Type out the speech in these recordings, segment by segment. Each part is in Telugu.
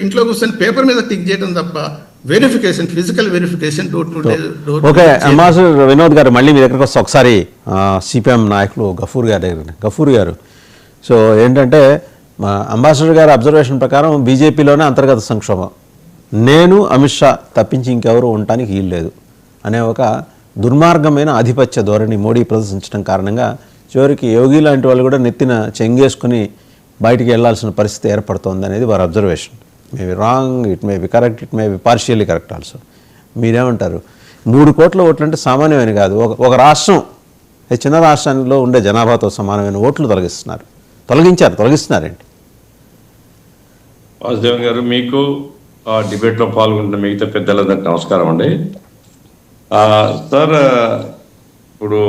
ఇంట్లో కూర్చొని పేపర్ మీద టిక్ చేయడం తప్ప verification physical verification door to door okay ambassador Vinod garu మళ్ళీ మీ దగ్గరకు వస్తే ఒకసారి సిపిఎం నాయకులు గఫూర్ గారి దగ్గర గఫూర్ గారు సో ఏంటంటే మా అంబాసిడర్ గారి అబ్జర్వేషన్ ప్రకారం బీజేపీలోనే అంతర్గత సంక్షోభం. నేను అమిత్ షా తప్పించి ఇంకెవరు ఉండటానికి వీలు లేదు అనే ఒక దుర్మార్గమైన ఆధిపత్య ధోరణి మోడీ ప్రదర్శించడం కారణంగా చివరికి యోగి లాంటి వాళ్ళు కూడా నెత్తిన చెంగేసుకుని బయటికి వెళ్ళాల్సిన పరిస్థితి ఏర్పడుతోంది అనేది వారి observation may be wrong it may be correct it may be partially correct also మీరేమంటారు? మూడు కోట్ల ఓట్లు అంటే సామాన్యమైన కాదు. ఒక ఒక రాష్ట్రం చిన్న రాష్ట్రంలో ఉండే జనాభాతో సమానమైన ఓట్లు తొలగిస్తున్నారు. తొలగించారు తొలగిస్తున్నారండి వాసుదేవన్ గారు మీకు ఆ డిబేట్లో పాల్గొంటున్న మిగతా పెద్దలందరికీ నమస్కారం అండి. సార్ ఇప్పుడు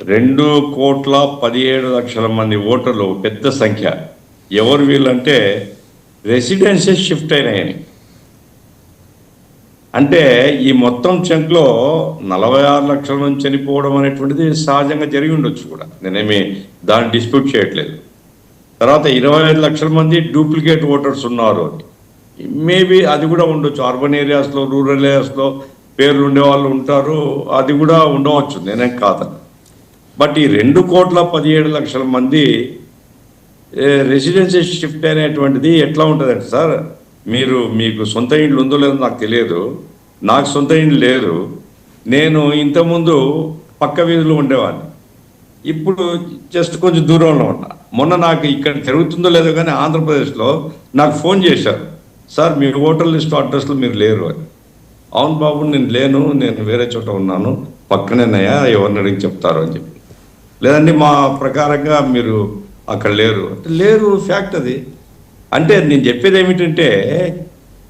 రెండు కోట్ల పదిహేడు లక్షల మంది ఓటర్లు పెద్ద సంఖ్య. ఎవరు వీళ్ళంటే రెసిడెన్సెస్ షిఫ్ట్ అయినాయని. అంటే ఈ మొత్తం చెంట్లో నలభై ఆరు లక్షల నుంచి చనిపోవడం అనేటువంటిది సహజంగా జరిగి ఉండొచ్చు కూడా. నేనేమి దాన్ని డిస్ప్యూట్ చేయట్లేదు. తర్వాత ఇరవై ఐదు లక్షల మంది డూప్లికేట్ ఓటర్స్ ఉన్నారు అని. మేబీ అది కూడా ఉండొచ్చు. అర్బన్ ఏరియాస్లో రూరల్ ఏరియాస్లో పేర్లు ఉండే వాళ్ళు ఉంటారు. అది కూడా ఉండవచ్చు. నేనేం కాదని బట్ ఈ రెండు కోట్ల పదిహేడు లక్షల మంది రెసిడెన్షియల్ షిఫ్ట్ అనేటువంటిది ఎట్లా ఉంటుందంటే సార్ మీరు మీకు సొంత ఇండ్లు ఉందో లేదో నాకు తెలియదు. నాకు సొంత ఇండ్లు లేదు నేను ఇంతకుముందు పక్క వీధిలో ఉండేవాడిని. ఇప్పుడు జస్ట్ కొంచెం దూరంలో ఉన్నా. మొన్న నాకు ఇక్కడ తిరుగుతుందో లేదో కానీ ఆంధ్రప్రదేశ్లో నాకు ఫోన్ చేశారు. సార్ మీ హోటల్ లిస్ట్ అడ్రస్లో మీరు లేరు అని. అవును బాబు నేను లేను. నేను వేరే చోట ఉన్నాను. పక్కనేనయ్యా ఎవరిని అడిగి చెప్తారు అని చెప్పి. లేదండి మా ప్రకారంగా మీరు అక్కడ లేరు. అంటే లేరు ఫ్యాక్ట్ అది. అంటే నేను చెప్పేది ఏమిటంటే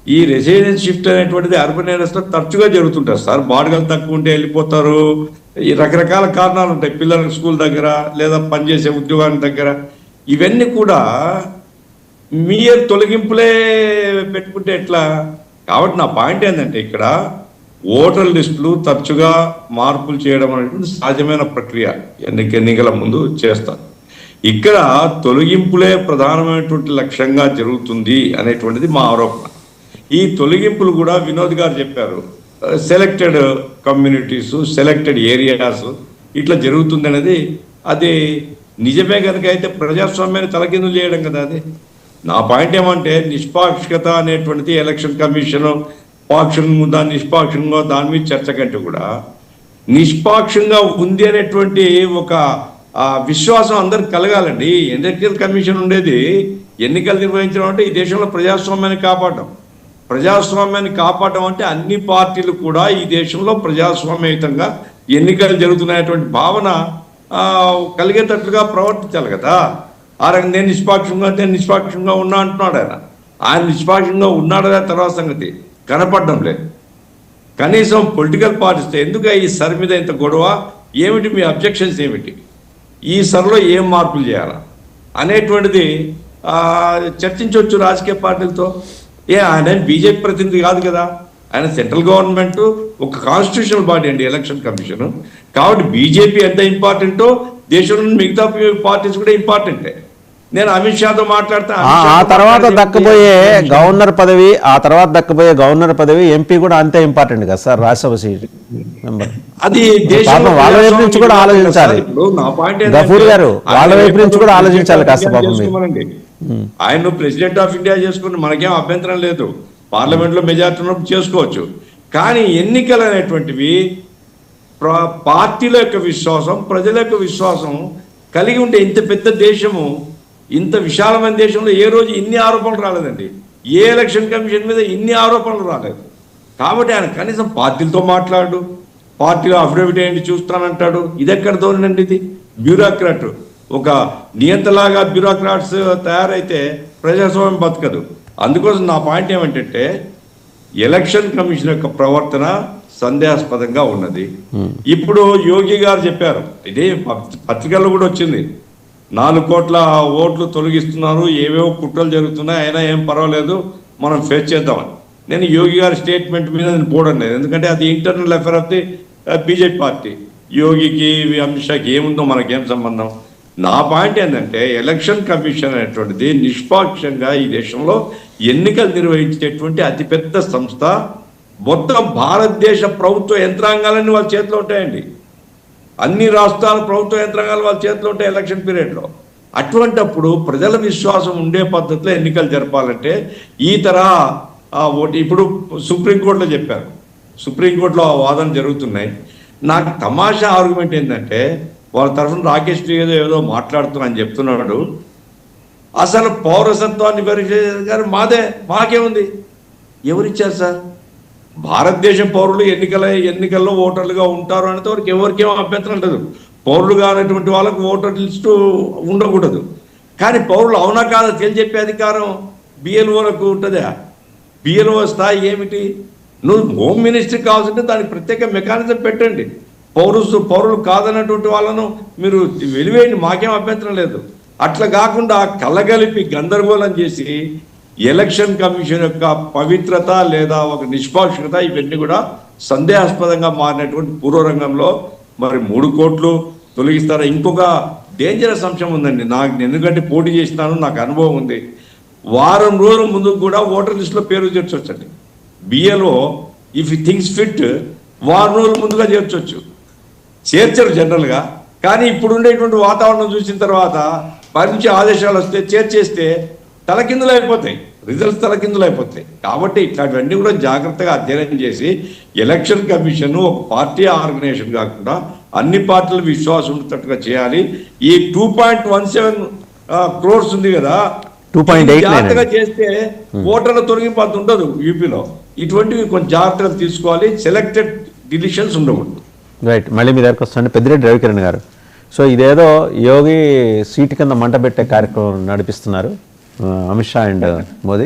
ఈ రెసిడెన్స్ షిఫ్ట్ అనేటువంటిది అర్బన్ ఏరియాస్లో తరచుగా జరుగుతుంటారు. సార్ బాడుగలు తక్కువ ఉంటే వెళ్ళిపోతారు. ఈ రకరకాల కారణాలు ఉంటాయి. పిల్లలకు స్కూల్ దగ్గర లేదా పనిచేసే ఉద్యోగానికి దగ్గర. ఇవన్నీ కూడా మీయర్ తొలగింపులే పెట్టుకుంటే ఎట్లా? కాబట్టి నా పాయింట్ ఏంటంటే ఇక్కడ ఓటర్ లిస్టులు తరచుగా మార్పులు చేయడం అనేటువంటి సహజమైన ప్రక్రియ. ఎన్నిక ఎన్నికల ముందు చేస్తారు ఇక్కడ తొలగింపులే ప్రధానమైనటువంటి లక్ష్యంగా జరుగుతుంది అనేటువంటిది మా ఆరోపణ. ఈ తొలగింపులు కూడా వినోద్ గారు చెప్పారు. సెలెక్టెడ్ కమ్యూనిటీస్ సెలెక్టెడ్ ఏరియాస్ ఇట్లా జరుగుతుంది అనేది అది నిజమే కనుక అయితే ప్రజాస్వామ్యాన్ని తలకిందులు చేయడం కదా అది. నా పాయింట్ ఏమంటే నిష్పాక్షికత అనేటువంటిది ఎలక్షన్ కమిషన్ పాక్షం దాని నిష్పాక్షంగా దాని మీద చర్చ కంటే కూడా నిష్పాక్షంగా ఉంది అనేటువంటి ఒక విశ్వాసం అందరికి కలగాలండి. ఎన్నికల కమిషన్ ఉండేది. ఎన్నికలు నిర్వహించడం అంటే ఈ దేశంలో ప్రజాస్వామ్యాన్ని కాపాడడం. ప్రజాస్వామ్యాన్ని కాపాడడం అంటే అన్ని పార్టీలు కూడా ఈ దేశంలో ప్రజాస్వామ్యయుతంగా ఎన్నికలు జరుగుతున్నాయటువంటి భావన కలిగేటట్లుగా ప్రవర్తించాలి కదా. ఆ రకంగా నేను నిష్పాక్షంగా నేను నిష్పాక్షంగా ఉన్నా అంటున్నాడు ఆయన. ఆయన నిష్పాక్షంగా ఉన్నాడనే తర్వాత సంగతి. కనపడడం లేదు. కనీసం పొలిటికల్ పార్టీస్ ఎందుకు ఈ సర్ మీద ఇంత గొడవ? ఏమిటి మీ అబ్జెక్షన్స్ ఏమిటి? ఈ సర్లో ఏం మార్పులు చేయాలా? అనేటువంటిది చర్చించవచ్చు రాజకీయ పార్టీలతో. ఏ ఆయన బీజేపీ ప్రతినిధి కాదు కదా. ఆయన సెంట్రల్ గవర్నమెంట్ ఒక కాన్స్టిట్యూషనల్ బాడీ అండి ఎలక్షన్ కమిషన్. కాబట్టి బీజేపీ ఎంత ఇంపార్టెంటో దేశంలో మిగతా పార్టీస్ కూడా ఇంపార్టెంటే. నేను అమిత్ షాతో మాట్లాడితే ఆ తర్వాత దక్కబోయే గవర్నర్ పదవి ఆ తర్వాత దక్కబోయే గవర్నర్ పదవి ఎంపీ కూడా అంతే ఇంపార్టెంట్ కదా సార్ రాజ్యసభ సీట్ మెంబర్. అది వాళ్ళ వైపు నుంచి కూడా ఆలోచించాలి. గఫూర్ గారు, వాళ్ళ వైపు నుంచి కూడా ఆలోచించాలి కాస్త పాపం. ఆయన ప్రెసిడెంట్ ఆఫ్ ఇండియా చేసుకుని మనకేం అభ్యంతరం లేదు. పార్లమెంట్లో మెజార్టీ ఉన్నప్పుడు చేసుకోవచ్చు. కానీ ఎన్నికలు అనేటువంటివి ప్ర- పార్టీల యొక్క విశ్వాసం ప్రజల యొక్క విశ్వాసం కలిగి ఉంటే ఇంత పెద్ద దేశము ఇంత విశాలమైన దేశంలో ఏ రోజు ఇన్ని ఆరోపణలు రాలేదండి. ఏ ఎలక్షన్ కమిషన్ మీద ఇన్ని ఆరోపణలు రాలేదు. కాబట్టి ఆయన కనీసం పార్టీలతో మాట్లాడు పార్టీలో అఫిడవిట్ ఏంటి చూస్తానంటాడు. ఇది ఎక్కడ ధోరణండి ఇది? బ్యూరోక్రాట్. ఒక నియంతలాగా బ్యూరోక్రాట్స్ తయారైతే ప్రజాస్వామ్యం బతకదు. అందుకోసం నా పాయింట్ ఏమంటే ఎలక్షన్ కమిషన్ యొక్క ప్రవర్తన సందేహాస్పదంగా ఉన్నది. ఇప్పుడు యోగి గారు చెప్పారు ఇదే పత్- పత్రికల్లో కూడా వచ్చింది. నాలుగు కోట్ల ఓట్లు తొలగిస్తున్నారు ఏవేవో కుట్రలు జరుగుతున్నాయి అయినా ఏం పర్వాలేదు మనం ఫేస్ చేద్దామని. నేను యోగి గారి స్టేట్మెంట్ మీద నేను పోవడం లేదు. ఎందుకంటే అది internal affair of the BJP party యోగికి అమిత్ షాకి ఏముందో మనకేం సంబంధం? నా పాయింట్ ఏంటంటే ఎలక్షన్ కమిషన్ అనేటువంటిది నిష్పాక్షంగా ఈ దేశంలో ఎన్నికలు నిర్వహించేటువంటి అతిపెద్ద సంస్థ. మొత్తం భారతదేశ ప్రభుత్వ యంత్రాంగాలన్నీ వాళ్ళ చేతిలో ఉంటాయండి. అన్ని రాష్ట్రాల ప్రభుత్వ యంత్రాంగాలు వాళ్ళ చేతిలో ఉంటాయి ఎలక్షన్ పీరియడ్లో అటువంటప్పుడు ప్రజల విశ్వాసం ఉండే పద్ధతిలో ఎన్నికలు జరపాలంటే ఈ తరహా ఓటు ఇప్పుడు సుప్రీంకోర్టులో చెప్పారు. సుప్రీంకోర్టులో ఆ వాదన జరుగుతున్నాయి. నాకు తమాషా ఆర్గ్యుమెంట్ ఏంటంటే వాళ్ళ తరఫున రాకేష్ ఏదో ఏదో మాట్లాడుతున్నా అని చెప్తున్నాడు. అసలు పౌరసత్వాన్ని పరీక్ష గారు మాదే మాకేముంది? ఎవరిచ్చారు సార్? భారతదేశం పౌరులు ఎన్నికల ఎన్నికల్లో ఓటర్లుగా ఉంటారు అనేది వరకు ఎవరికేమో అభ్యంతరం లేదు. పౌరులు కానటువంటి వాళ్ళకు ఓటర్ లిస్టు ఉండకూడదు. కానీ పౌరులు అవునా కాదా తెలియజెప్పే అధికారం బిఎల్ఓలకు ఉంటుందా? బిఎల్ఓ స్థాయి ఏమిటి? నువ్వు హోమ్ మినిస్ట్రీ కావాల్సింటే దానికి ప్రత్యేక మెకానిజం పెట్టండి. పౌరులు పౌరులు కాదన్నటువంటి వాళ్ళను మీరు వెలివేయండి మాకేం అభ్యంతరం లేదు. అట్లా కాకుండా కలగలిపి గందరగోళం చేసి ఎలక్షన్ కమిషన్ యొక్క పవిత్రత లేదా ఒక నిష్పాక్షికత ఇవన్నీ కూడా సందేహాస్పదంగా మారినటువంటి పూర్వరంగంలో మరి మూడు కోట్లు తొలగిస్తారా? ఇంకొక డేంజరస్ అంశం ఉందండి. నాకు నేను ఎందుకంటే పోటీ చేసినాను నాకు అనుభవం ఉంది. వారం రోజుల ముందు కూడా ఓటర్ లిస్టులో పేరు చేర్చవచ్చండి బిఏలో ఇఫ్ థింగ్స్ ఫిట్ వారం రోజుల ముందుగా చేర్చవచ్చు చేర్చరు జనరల్గా. కానీ ఇప్పుడు ఉండేటువంటి వాతావరణం చూసిన తర్వాత మంచి ఆదేశాలు వస్తే చేర్చేస్తే తలకిందులు అయిపోతాయి రిజల్ట్స్ తలకిందులు అయిపోతాయి కాబట్టి ఇట్లాంటివన్నీ కూడా జాగ్రత్తగా అధ్యయనం చేసి ఎలక్షన్ కమిషన్ ఒక పార్టీ ఆర్గనైజేషన్ కాకుండా అన్ని పార్టీలు విశ్వాసం ఉండేటట్టుగా చేయాలి. ఈ two point one seven crores ఉంది కదా 2.89 ఇది జాగ్రత్తగా చేస్తే ఓటర్ల తొలగింపు అంత ఉండదు యూపీలో. ఇటువంటివి కొంచెం జాగ్రత్తగా తీసుకోవాలి. సెలెక్టెడ్ డిలిషన్స్ ఉండకూడదు. రైట్ మళ్ళీ మీ దగ్గరకు వస్తాండి పెద్దిరెడ్డి రవికిరణ్ గారు. సో ఇదేదో యోగి సీటు కింద మంట పెట్టే కార్యక్రమం నడిపిస్తున్నారు. ఆ, అమిత్ షా అండ్ మోదీ